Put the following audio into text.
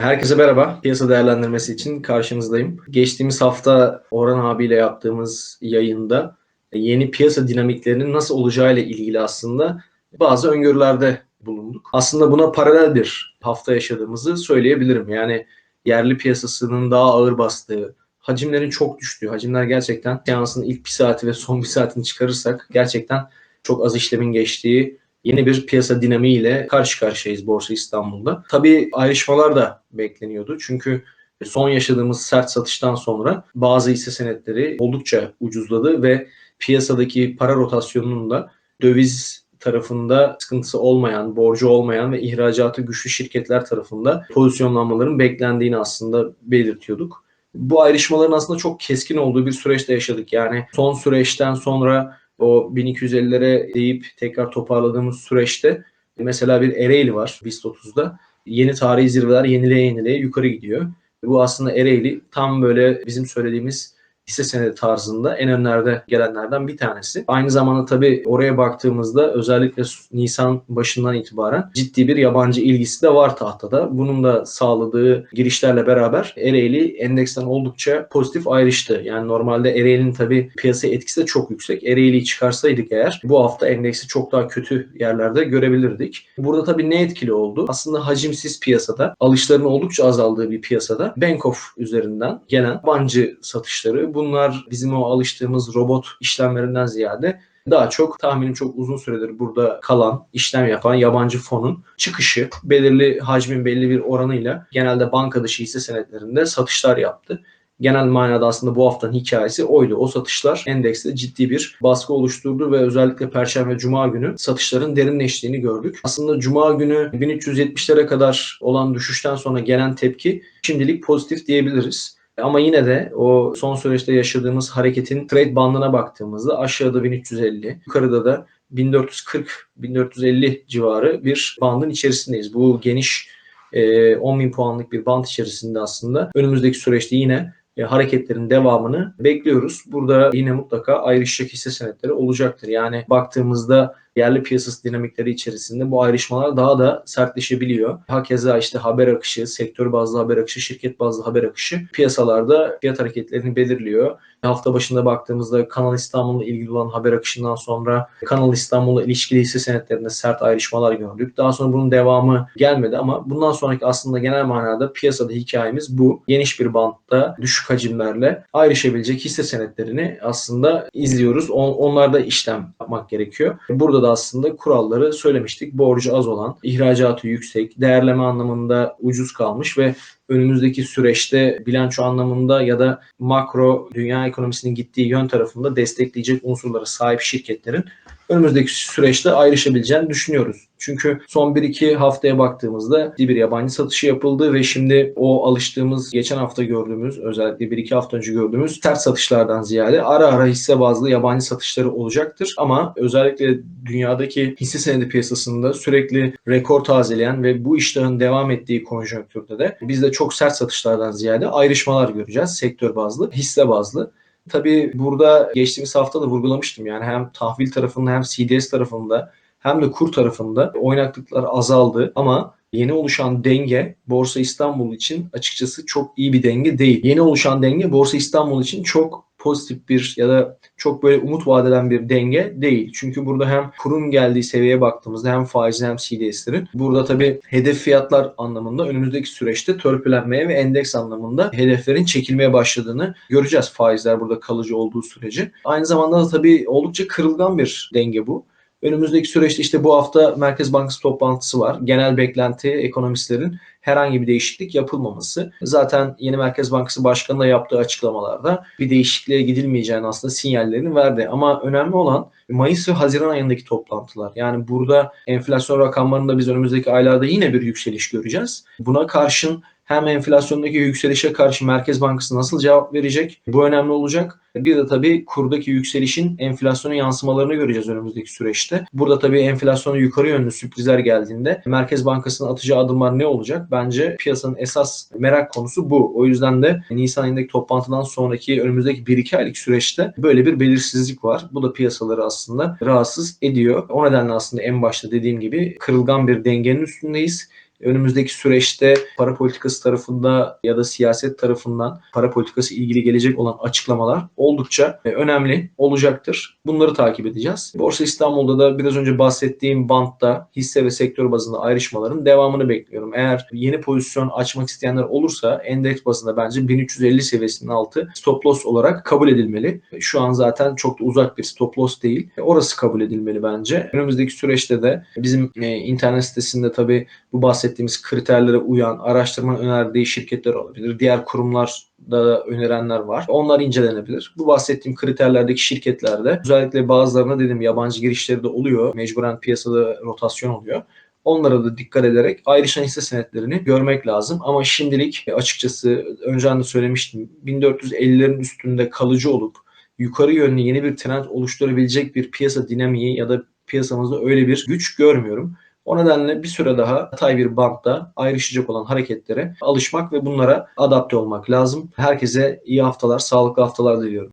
Herkese merhaba. Piyasa değerlendirmesi için karşınızdayım. Geçtiğimiz hafta Orhan abiyle yaptığımız yayında yeni piyasa dinamiklerinin nasıl olacağıyla ilgili aslında bazı öngörülerde bulunduk. Aslında buna paralel bir hafta yaşadığımızı söyleyebilirim. Yani yerli piyasasının daha ağır bastığı, hacimlerin çok düştüğü, hacimler gerçekten seansın ilk bir saati ve son bir saatini çıkarırsak gerçekten çok az işlemin geçtiği yeni bir piyasa dinamiğiyle karşı karşıyayız Borsa İstanbul'da. Tabii ayrışmalar da bekleniyordu. Çünkü son yaşadığımız sert satıştan sonra bazı hisse senetleri oldukça ucuzladı ve piyasadaki para rotasyonunun da döviz tarafında sıkıntısı olmayan, borcu olmayan ve ihracatı güçlü şirketler tarafında pozisyonlanmaların beklendiğini aslında belirtiyorduk. Bu ayrışmaların aslında çok keskin olduğu bir süreçte yaşadık. Yani son süreçten sonra o 1250'lere deyip tekrar toparladığımız süreçte mesela bir Ereğli var BIST 30'da. Yeni tarihi zirveler yenileye yenileye yukarı gidiyor. Bu aslında Ereğli tam böyle bizim söylediğimiz hisse senedi tarzında en önlerde gelenlerden bir tanesi. Aynı zamanda tabii oraya baktığımızda özellikle Nisan başından itibaren ciddi bir yabancı ilgisi de var tahtada. Bunun da sağladığı girişlerle beraber Ereğli endeksten oldukça pozitif ayrıştı. Yani normalde Ereğli'nin tabii piyasa etkisi de çok yüksek. Ereğli'yi çıkarsaydık eğer bu hafta endeksi çok daha kötü yerlerde görebilirdik. Burada tabii ne etkili oldu? Aslında hacimsiz piyasada, alışların oldukça azaldığı bir piyasada Bank of üzerinden gelen yabancı satışları bunlar bizim o alıştığımız robot işlemlerinden ziyade daha çok tahminim çok uzun süredir burada kalan, işlem yapan yabancı fonun çıkışı belirli hacmin belli bir oranıyla genelde banka dışı hisse senetlerinde satışlar yaptı. Genel manada aslında bu haftanın hikayesi oydu. O satışlar endekste ciddi bir baskı oluşturdu ve özellikle Perşembe Cuma günü satışların derinleştiğini gördük. Aslında Cuma günü 1370'lere kadar olan düşüşten sonra gelen tepki şimdilik pozitif diyebiliriz. Ama yine de o son süreçte yaşadığımız hareketin trade bandına baktığımızda aşağıda 1350, yukarıda da 1440-1450 civarı bir bandın içerisindeyiz. Bu geniş e, 10 bin puanlık bir band içerisinde aslında önümüzdeki süreçte yine e, hareketlerin devamını bekliyoruz. Burada yine mutlaka ayrışacak hisse senetleri olacaktır. Yani baktığımızda yerli piyasası dinamikleri içerisinde bu ayrışmalar daha da sertleşebiliyor. Hakeza işte haber akışı, sektör bazlı haber akışı, şirket bazlı haber akışı piyasalarda fiyat hareketlerini belirliyor. Hafta başında baktığımızda Kanal İstanbul'la ilgili olan haber akışından sonra Kanal İstanbul'la ilişkili hisse senetlerinde sert ayrışmalar gördük. Daha sonra bunun devamı gelmedi ama bundan sonraki aslında genel manada piyasada hikayemiz bu. Geniş bir bantta düşük hacimlerle ayrışabilecek hisse senetlerini aslında izliyoruz. Onlarda işlem yapmak gerekiyor. Burada da aslında kuralları söylemiştik. Borcu az olan, ihracatı yüksek, değerleme anlamında ucuz kalmış ve önümüzdeki süreçte bilanço anlamında ya da makro dünya ekonomisinin gittiği yön tarafında destekleyecek unsurlara sahip şirketlerin önümüzdeki süreçte ayrışabileceğini düşünüyoruz. Çünkü son 1-2 haftaya baktığımızda bir yabancı satışı yapıldı ve şimdi o alıştığımız geçen hafta gördüğümüz özellikle 1-2 hafta önce gördüğümüz ters satışlardan ziyade ara ara hisse bazlı yabancı satışları olacaktır. Ama özellikle dünyadaki hisse senedi piyasasında sürekli rekor tazeleyen ve bu işlerin devam ettiği konjonktürde de biz de çok sert satışlardan ziyade ayrışmalar göreceğiz sektör bazlı, hisse bazlı. Tabii burada geçtiğimiz hafta da vurgulamıştım yani hem tahvil tarafında hem CDS tarafında hem de kur tarafında oynaklıklar azaldı ama yeni oluşan denge Borsa İstanbul için açıkçası çok iyi bir denge değil. Yeni oluşan denge Borsa İstanbul için çok pozitif bir ya da çok böyle umut vadeden bir denge değil. Çünkü burada hem kurun geldiği seviyeye baktığımızda hem faiz hem CDS'lerin burada tabii hedef fiyatlar anlamında önümüzdeki süreçte törpülenmeye ve endeks anlamında hedeflerin çekilmeye başladığını göreceğiz faizler burada kalıcı olduğu sürece. Aynı zamanda da tabii oldukça kırılgan bir denge bu. Önümüzdeki süreçte işte bu hafta Merkez Bankası toplantısı var. Genel beklenti ekonomistlerin herhangi bir değişiklik yapılmaması. Zaten yeni Merkez Bankası Başkanı da yaptığı açıklamalarda bir değişikliğe gidilmeyeceğini aslında sinyallerini verdi. Ama önemli olan Mayıs ve Haziran ayındaki toplantılar. Yani burada enflasyon rakamlarında biz önümüzdeki aylarda yine bir yükseliş göreceğiz. Buna karşın hem enflasyondaki yükselişe karşı Merkez Bankası nasıl cevap verecek? Bu önemli olacak. Bir de tabii kurdaki yükselişin enflasyona yansımalarını göreceğiz önümüzdeki süreçte. Burada tabii enflasyona yukarı yönlü sürprizler geldiğinde Merkez Bankası'nın atacağı adımlar ne olacak? Bence piyasanın esas merak konusu bu. O yüzden de Nisan ayındaki toplantıdan sonraki önümüzdeki 1-2 aylık süreçte böyle bir belirsizlik var. Bu da piyasaları aslında rahatsız ediyor. O nedenle aslında en başta dediğim gibi kırılgan bir dengenin üstündeyiz önümüzdeki süreçte para politikası tarafında ya da siyaset tarafından para politikası ilgili gelecek olan açıklamalar oldukça e, önemli olacaktır. Bunları takip edeceğiz. Borsa İstanbul'da da biraz önce bahsettiğim bantta hisse ve sektör bazında ayrışmaların devamını bekliyorum. Eğer yeni pozisyon açmak isteyenler olursa endeks bazında bence 1350 seviyesinin altı stop loss olarak kabul edilmeli. Şu an zaten çok da uzak bir stop loss değil. Orası kabul edilmeli bence. Önümüzdeki süreçte de bizim e, internet sitesinde tabii bu bahsettiğimiz kriterlere uyan, araştırmanın önerdiği şirketler olabilir. Diğer kurumlar da önerenler var. Onlar incelenebilir. Bu bahsettiğim kriterlerdeki şirketlerde özellikle bazılarına dedim yabancı girişleri de oluyor. Mecburen piyasada rotasyon oluyor. Onlara da dikkat ederek ayrışan hisse senetlerini görmek lazım. Ama şimdilik açıkçası önceden de söylemiştim 1450'lerin üstünde kalıcı olup yukarı yönlü yeni bir trend oluşturabilecek bir piyasa dinamiği ya da piyasamızda öyle bir güç görmüyorum. O nedenle bir süre daha atay bir bantta ayrışacak olan hareketlere alışmak ve bunlara adapte olmak lazım. Herkese iyi haftalar, sağlıklı haftalar diliyorum.